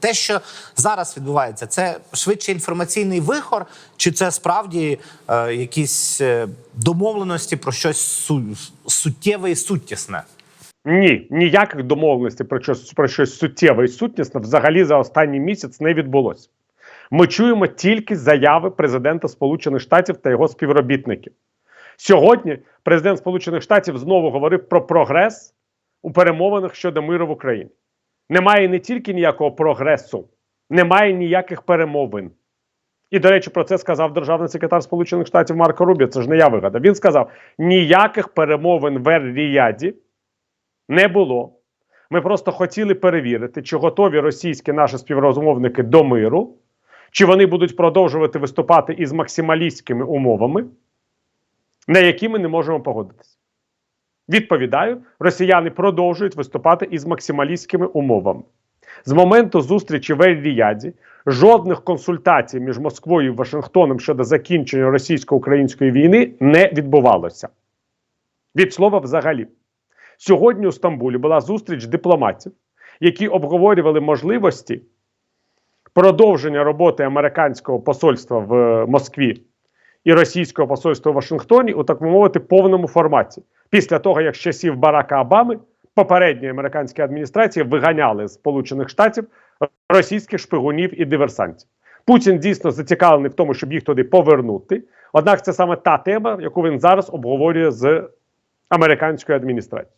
Те, що зараз відбувається, це швидше інформаційний вихор, чи це справді е, якісь е, домовленості про щось су- суттєве і суттісне? Ні, ніяких домовленостей про щось, про щось суттєве і сутнісне взагалі за останній місяць не відбулося. Ми чуємо тільки заяви президента Сполучених Штатів та його співробітників. Сьогодні президент Сполучених Штатів знову говорив про прогрес у перемовинах щодо миру в Україні. Немає не тільки ніякого прогресу, немає ніяких перемовин. І, до речі, про це сказав державний секретар Сполучених Штатів Марко Рубі. Це ж не я вигадав. Він сказав: ніяких перемовин в Ер-Ріяді не було. Ми просто хотіли перевірити, чи готові російські наші співрозмовники до миру, чи вони будуть продовжувати виступати із максималістськими умовами, на які ми не можемо погодитися. Відповідаю, росіяни продовжують виступати із максималістськими умовами. З моменту зустрічі в Ель-Ріяді жодних консультацій між Москвою і Вашингтоном щодо закінчення російсько-української війни не відбувалося. Від слова взагалі. Сьогодні у Стамбулі була зустріч дипломатів, які обговорювали можливості продовження роботи американського посольства в е, Москві і російського посольства в Вашингтоні у так би мовити повному форматі. Після того, як з часів Барака Обами попередньої американської адміністрації виганяли з Сполучених Штатів російських шпигунів і диверсантів. Путін дійсно зацікавлений в тому, щоб їх туди повернути. Однак це саме та тема, яку він зараз обговорює з американською адміністрацією.